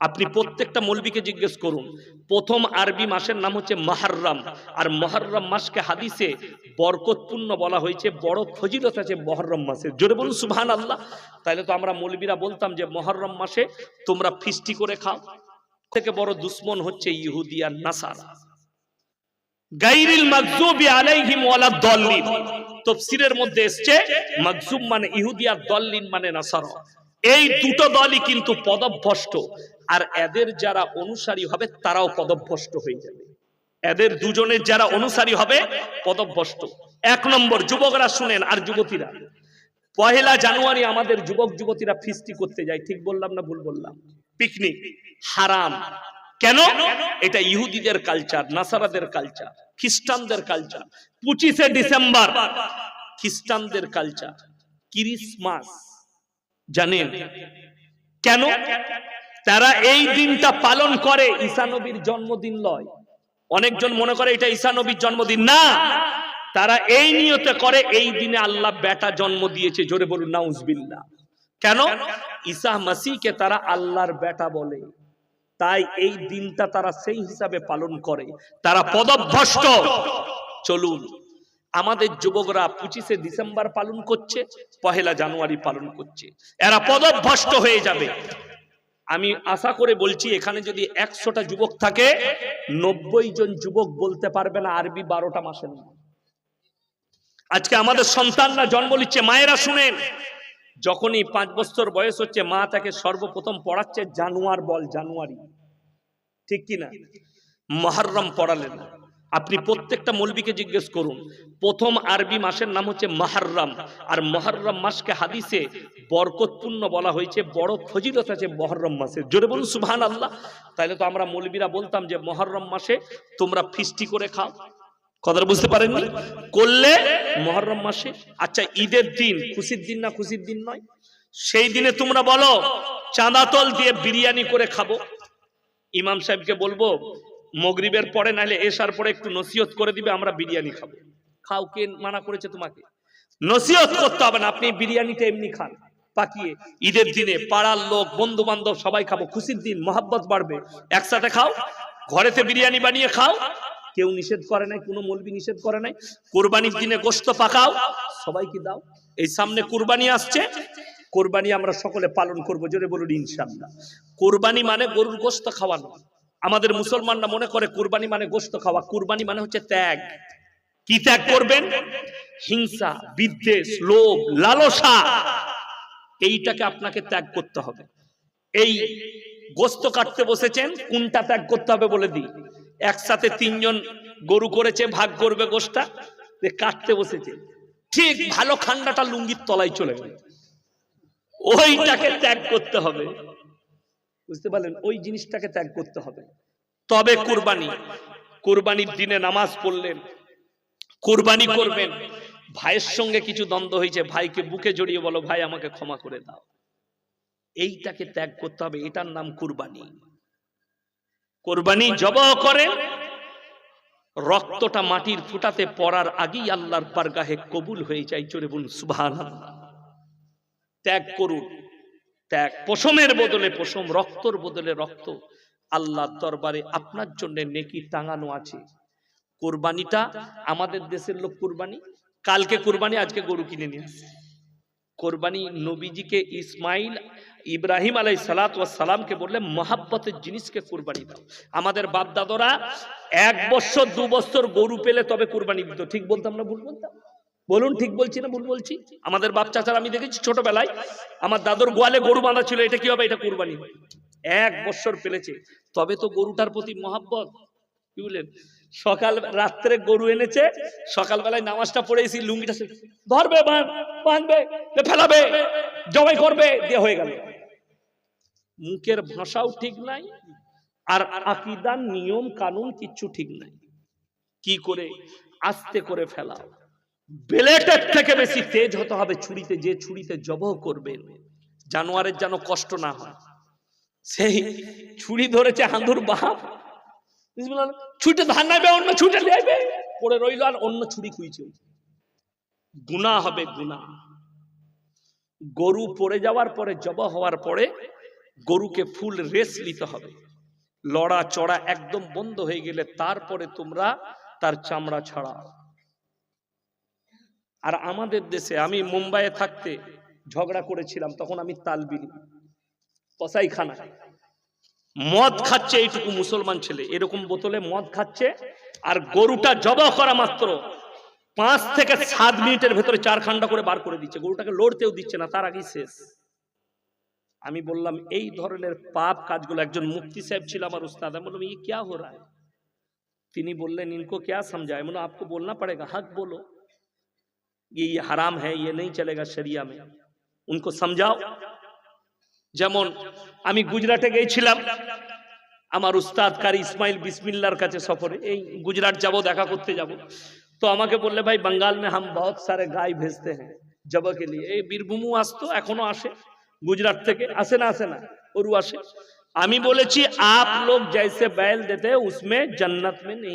আপনি প্রত্যেকটা মৌলবীকে জিজ্ঞেস করুন প্রথম আরবি মাসের নাম হচ্ছে মহারম। আর মহরম মাসকে হাদিসে বরকতপূর্ণ বলা হয়েছে বড় ফজিলত আছে মহরম মাসে জোরে বলুন সুবহান আল্লাহ তাহলে তো আমরা মৌলবীরা বলতাম যে মহরম মাসে তোমরা ফিস্টি করে খাও। থেকে বড় দুশ্মন হচ্ছে ইহুদি আর নাসারা। গাইরিল আলাইহিম ওয়ালা দল্লিন। তাফসীরের মধ্যে এসেছে মানে ইহুদি আর দল্লিন মানে নাসারা। এই দুটো দলই কিন্তু পদভ্রষ্ট। আর এদের যারা অনুসারী হবে, তারাও পদভ্রষ্ট হয়ে যাবে। এদের দুজনের যারা অনুসারী হবে, পদভ্রষ্ট। এক নম্বর, যুবকরা শুনেন, আর যুবতীরা। পহেলা জানুয়ারি আমাদের যুবক, যুবতীরা ফিস্টি করতে যায়। ঠিক বললাম না ভুল বললাম? পিকনিক। হারাম। কেন? এটা ইহুদিদের কালচার নাসারাদের কালচার খ্রিস্টানদের কালচার পঁচিশে ডিসেম্বর, খ্রিস্টানদের কালচার ক্রিসমাস জানেন? কেন? তারা এই দিনটা পালন করে ঈসা নবীর জন্মদিন লয়। অনেকজন মনে করে এটা ঈসা নবীর জন্মদিন। না! তারা এই নিয়তে করে এই দিনে আল্লাহ বেটা জন্ম দিয়েছে জোরে বলুন নাউজবিল্লাহ। কেন? ঈসা মাসিকে তারা আল্লাহর বেটা বলে। তাই এই দিনটা তারা সেই হিসাবে পালন করে। তারা পদভ্রষ্ট। চলুন। আমাদের যুবকরা পঁচিশে ডিসেম্বর পালন করছে, পহেলা জানুয়ারি পালন করছে। এরা পদভ্রষ্ট হয়ে যাবে। আমি আশা করে বলছি, এখানে যদি একশোটা যুবক থাকে, নব্বই জন যুবক বলতে পারবে না আরবি বারোটা মাসের আজকে আমাদের সন্তানরা জন্ম নিচ্ছে, মায়েরা শুনেন, যখনই পাঁচ বছর বয়স হচ্ছে, মা তাকে সর্বপ্রথম পড়াচ্ছে জানুয়ার বল, জানুয়ারি। ঠিক কি না মহরম পড়ালেন। আপনি প্রত্যেকটা মৌলবীকে জিজ্ঞেস করুন প্রথম আরবি মাসের নাম হচ্ছে মহরম আর মহরম মাসকে হাদিসে বরকতপূর্ণ বলা হয়েছে বড় ফজিলত আছে মহরম মাসে জোরে বলুন সুবহান আল্লাহ তাহলে তো আমরা মৌলবীরা বলতাম যে মহরম মাসে তোমরা ফিস্টি করে খাও। কথাটা বুঝতে পারেননি? করলে মহরম মাসে। আচ্ছা ঈদের দিন খুশির দিন না খুশির দিন নয়? সেই দিনে তোমরা বলো চাঁদাতল দিয়ে বিরিয়ানি করে খাব। ইমাম সাহেবকে বলব মগরিবের পরে নাহলে এসার পরে একটু নসিহত করে দিবে আমরা বিরিয়ানি খাব। খাও কে মানা করেছে তোমাকে? নসিহত করতে হবে না আপনি বিরিয়ানিটা এমনি খান পাকিয়ে। ঈদের দিনে পাড়ার লোক বন্ধু বান্ধব সবাই খাব খুশির দিন মহাব্বত বাড়বে। একসাথে খাও ঘরেতে বিরিয়ানি বানিয়ে খাও। কেউ নিষেধ করে নাই কোনো মলবি নিষেধ করে নাই। কোরবানির দিনে গোস্ত পাকাও। সবাইকে দাও। এই সামনে কোরবানি আসছে। কোরবানি আমরা সকলে পালন করব জোরে বলুন ইনশাল্লাহ কোরবানি মানে গরুর গোস্ত খাওয়ানো। আমাদের মুসলমানরা মনে করে কোরবানি মানে গোস্ত খাওয়া, কুরবানি মানে হচ্ছে ত্যাগ। কি ত্যাগ করবেন? হিংসা, বিদ্বেষ, লোভ, লালসা, এইটাকে আপনাকে ত্যাগ করতে হবে। এই গোস্ত কাটতে বসেছেন, কোনটা ত্যাগ করতে হবে বলে দিই। একসাথে তিনজন গরু করেছে, ভাগ করবে গোষ্ঠটা কাটতে বসেছে। ঠিক ভালো খান্ডাটা লুঙ্গির তলায় চলে গেল। ওইটাকে ত্যাগ করতে হবে। বুঝতে পারলেন? ওই জিনিসটাকে ত্যাগ করতে হবে। তবে কুরবানি, কুরবানির দিনে নামাজ পড়লেন, কুরবানি করবেন। ভাইয়ের সঙ্গে কিছু দ্বন্দ্ব হয়েছে, ভাইকে বুকে জড়িয়ে বলো, ভাই, আমাকে ক্ষমা করে দাও। এইটাকে ত্যাগ করতে হবে, এটার নাম কুরবানি। কোরবানি জব করেন, রক্তটা মাটির ফুটাতে পড়ার আগেই আল্লাহর বারগাহে কবুল হয়ে যায় চলে বলুন সুভান ত্যাগ করুন। ত্যাগ, পশমের বদলে পশম, রক্তর বদলে রক্ত। আল্লাহর দরবারে আপনার জন্য নেকি টাঙানো আছে। কোরবানিটা আমাদের দেশের লোক কোরবানি? কালকে কোরবানি, আজকে গরু কিনে নিয়ে কোরবানি নবীজিকে ইসমাইল ইব্রাহিম আলাই সালাত ও সালামকে বললে, মহাব্বতের জিনিসকে কোরবানি দাও। আমাদের বাপ দাদরা এক বছর, দু বছর গরু পেলে তবে কোরবানি দিত। ঠিক বলতাম না ভুল বলতাম? বলুন, ঠিক বলছি না, ভুল বলছি? আমাদের বাপ চাচার আমি দেখেছি ছোটবেলায়, আমার দাদুর গোয়ালে গরু বাঁধা ছিল, এটা কি হবে এটা কোরবানি এক বছর পেলেছে। তবে তো গরুটার প্রতি মহাব্বত। কি বললেন? সকাল রাত্রে গরু এনেছে, সকালবেলায় নামাজটা পড়েছি লুঙ্গিটা ধরবে বাঁধবে ফেলাবে, জবাই করবে, দিয়ে হয়ে গেল। মুখের ভাষাও ঠিক নাই, আর আকিদার নিয়ম কানুন কিচ্ছু ঠিক নাই। কি করে আস্তে করে ফেলাও। বেলেটের থেকে বেশি তেজ হতে হবে ছুরিতে, যে ছুরিতে জবহ করবে। জানোয়ারের যেন কষ্ট না হয়। সেই ছুরি ধরেছে হাঁদুর বাপ। ছুটে ধান নেবে অন্য ছুটে নেবে পড়ে রইল আর অন্য ছুরি খুঁজছে। গুণা হবে গুণা। গরু পড়ে যাওয়ার পরে জব হওয়ার পরে গরুকে ফুল রেস নিতে হবে। লড়া চড়া একদম বন্ধ হয়ে গেলে তারপরে তোমরা তার চামড়া ছাড়াও। আর আমাদের দেশে আমি মুম্বাইয়ে থাকতে ঝগড়া করেছিলাম, তখন আমি তালবিনি কসাইখানা মদ খাচ্ছে এইটুকু মুসলমান ছেলে, এরকম বোতলে মদ খাচ্ছে আর গরুটা জবা করা মাত্র পাঁচ থেকে সাত মিনিটের ভেতরে চার খান্ডা করে বার করে দিচ্ছে, গরুটাকে লড়তেও দিচ্ছে না, তার আগেই শেষ। আমি বললাম, এই ধরনের পাপ কাজগুলো, একজন মুক্তি সাহেব ছিল আমার উস্তাদ, আমি বললাম ইয়ে ক্যা হো রায় তিনি বললেন, ইনকো ক্যা সমঝায়? মানে আপকো বলনা পড়েগা, হক বলো। ये ये हराम है ये नहीं चलेगा शरिया में उनको समझाओ যেমন আমি গুজরাটে গিয়েছিলাম আমার উস্তাদ কারি ইসমাইল বিসমিল্লার কাছে সফরে এই গুজরাট যাব দেখা করতে যাব তো আমাকে বললে ভাই बंगाल में हम बहुत सारे गाय भेजते हैं जब के लिए এই বীরভূমু আসতো এখনো আসে গুজরাট থেকে আসে না আসে না ওরু আসে আমি বলেছি आप लोग जैसे बैल देते हैं उसमें जन्नत में नहीं